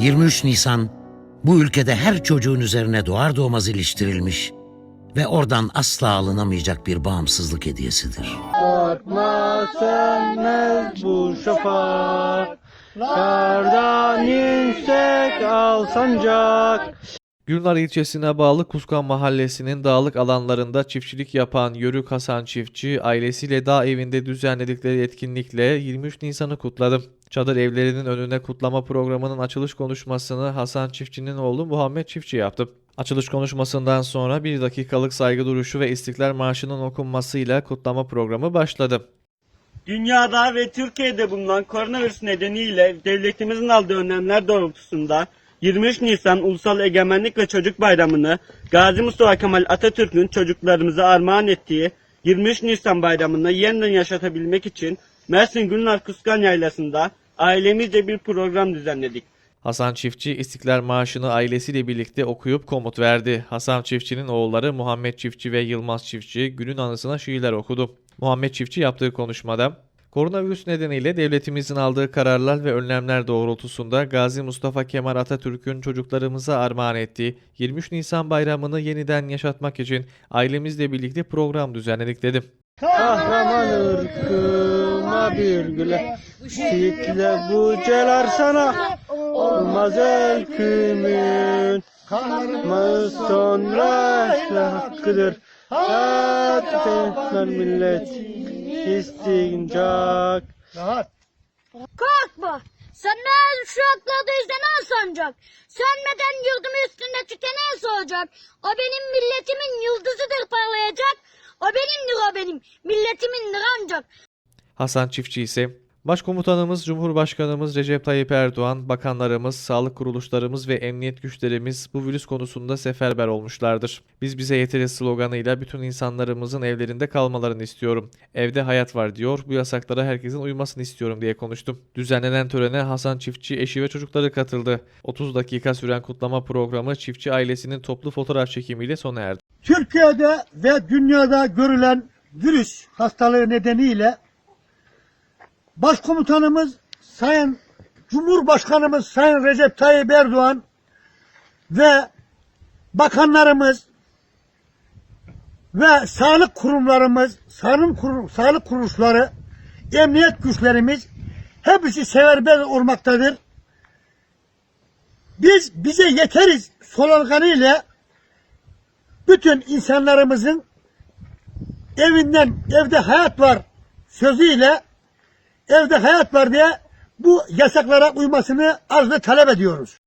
23 Nisan bu ülkede her çocuğun üzerine doğar doğmaz iliştirilmiş ve oradan asla alınamayacak bir bağımsızlık hediyesidir. Korkma sönmez bu şafak Kardan yüksek al sancak Gülnar ilçesine bağlı Kuskan mahallesinin dağlık alanlarında çiftçilik yapan Yörük Hasan Çiftçi ailesiyle dağ evinde düzenledikleri etkinlikle 23 Nisan'ı kutladı. Çadır evlerinin önüne kutlama programının açılış konuşmasını Hasan Çiftçi'nin oğlu Muhammed Çiftçi yaptı. Açılış konuşmasından sonra bir dakikalık saygı duruşu ve İstiklal Marşı'nın okunmasıyla kutlama programı başladı. Dünyada ve Türkiye'de bulunan koronavirüs nedeniyle devletimizin aldığı önlemler doğrultusunda 23 Nisan Ulusal Egemenlik ve Çocuk Bayramı'nı Gazi Mustafa Kemal Atatürk'ün çocuklarımıza armağan ettiği 23 Nisan bayramını yeniden yaşatabilmek için Mersin Gülnar Kuskan Yaylası'nda ailemizce bir program düzenledik. Hasan Çiftçi İstiklal Marşı'nı ailesiyle birlikte okuyup komut verdi. Hasan Çiftçi'nin oğulları Muhammed Çiftçi ve Yılmaz Çiftçi günün anısına şiirler okudu. Muhammed Çiftçi yaptığı konuşmada Koronavirüs nedeniyle devletimizin aldığı kararlar ve önlemler doğrultusunda Gazi Mustafa Kemal Atatürk'ün çocuklarımıza armağan ettiği 23 Nisan bayramını yeniden yaşatmak için ailemizle birlikte program düzenledik dedi. Kahraman ırkıma bir güle Şiitle bu celar sana Olmaz ülkümün. Kanımız sonra hakkıdır. Hatta millet istincak Korkma. Sen ne uşaklarda izlenen sancak. Sönmeden yurdumu üstünde tükenen soğuyacak. O benim milletimin yıldızıdır parlayacak. O benimdir o benim. Milletimindir ancak. Hasan Çiftçi ise Başkomutanımız Cumhurbaşkanımız Recep Tayyip Erdoğan, bakanlarımız, sağlık kuruluşlarımız ve emniyet güçlerimiz bu virüs konusunda seferber olmuşlardır. Biz bize yeteriz sloganıyla bütün insanlarımızın evlerinde kalmalarını istiyorum. Evde hayat var diyor, bu yasaklara herkesin uymasını istiyorum diye konuştum. Düzenlenen törene Hasan Çiftçi, eşi ve çocukları katıldı. 30 dakika süren kutlama programı çiftçi ailesinin toplu fotoğraf çekimiyle sona erdi. Türkiye'de ve dünyada görülen virüs hastalığı nedeniyle Başkomutanımız Sayın Cumhurbaşkanımız Sayın Recep Tayyip Erdoğan ve bakanlarımız ve sağlık kurumlarımız, sağlık, kurum, sağlık kuruluşları, emniyet güçlerimiz hepsi seferber olmaktadır. Biz bize yeteriz sloganıyla bütün insanlarımızın evinden evde hayat var sözüyle evde hayat var diye bu yasaklara uymasını arz ve talep ediyoruz.